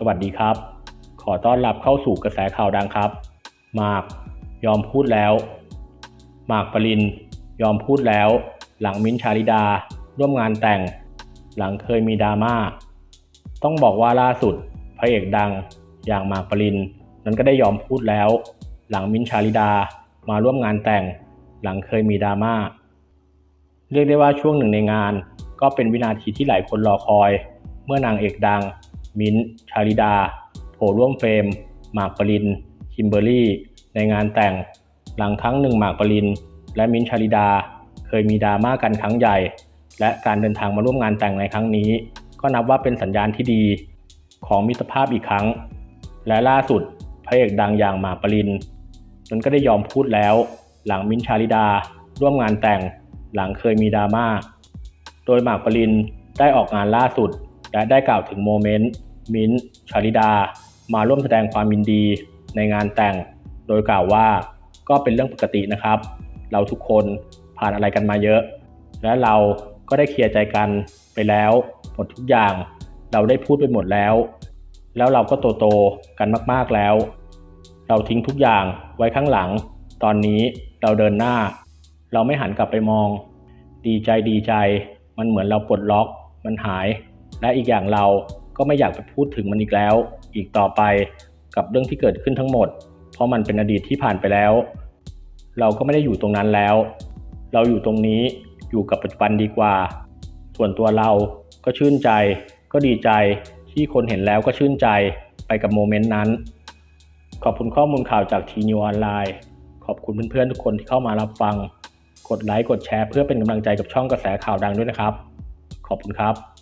สวัสดีครับ ขอต้อนรับเข้าสู่กระแสข่าวดังครับหมากยอมพูดแล้วหมากปรินยอมพูดแล้ว หลังมิ้นชาลิดา ร่วมงานแต่ง หลังเคยมีดราม่าต้องบอกว่าล่าสุดพระเอกดังอย่างหมากปรินนั้นก็ได้ยอมพูดแล้ว หลังมิ้นชาลิดามาร่วมงานแต่ง หลังเคยมีดราม่าเรียกได้ว่าช่วงหนึ่งในงาน ก็เป็นวินาทีที่หลายคนรอคอย เมื่อนางเอกดัง มิ้นชาลิดา โผล่ร่วมเฟรม หมากปริน คิมเบอรี่ ในงานแต่ง หลังครั้งหนึ่งหมากปริน และมิ้นชาลิดา เคยมีดราม่ากันครั้งใหญ่ และการเดินทางมาร่วมงานแต่งในครั้งนี้ ก็นับว่าเป็นสัญญาณที่ดี ของมิตรภาพอีกครั้ง และล่าสุดพระเอกดังอย่างหมากปรินนั้นก็ได้ยอมพูดแล้ว หลังมิ้นชาลิดา ร่วมงานแต่ง หลังเคยมีดราม่า โดยหมากปรินได้ออกงานล่าสุดและได้กล่าวถึงโมเมนต์ มิ้นชาลิดา มาร่วมแสดงความยินดีในงานแต่ง โดยกล่าวว่าก็เป็นเรื่องปกตินะครับ เราทุกคนผ่านอะไรกันมาเยอะ และเราก็ได้เคลียร์ใจกันไปแล้วหมดทุกอย่าง เราได้พูดไปหมดแล้ว แล้วเราก็โตโตๆกันมากๆแล้ว เราทิ้งทุกอย่างไว้ข้างหลัง ตอนนี้เราเดินหน้า เราไม่หันกลับไปมอง ดีใจดีใจ มันเหมือนเราปลดล็อก มันหาย และอีกอย่างเรา ก็ไม่อยากไปพูดถึงมันอีกแล้ว อีกต่อไปกับเรื่องที่เกิดขึ้นทั้งหมด เพราะมันเป็นอดีตที่ผ่านไปแล้ว เราก็ไม่ได้อยู่ตรงนั้นแล้ว เราอยู่ตรงนี้อยู่กับปัจจุบันดีกว่า ส่วนตัวเราก็ชื่นใจ ก็ดีใจที่คนเห็นแล้วก็ชื่นใจไปกับโมเมนต์นั้น ขอบคุณข้อมูลข่าวจากทีนิวออนไลน์ขอบคุณเพื่อนๆทุกคนที่เข้ามารับฟัง กดไลค์กดแชร์เพื่อเป็นกำลังใจกับช่องกระแสข่าวดังด้วยนะครับ ขอบคุณครับ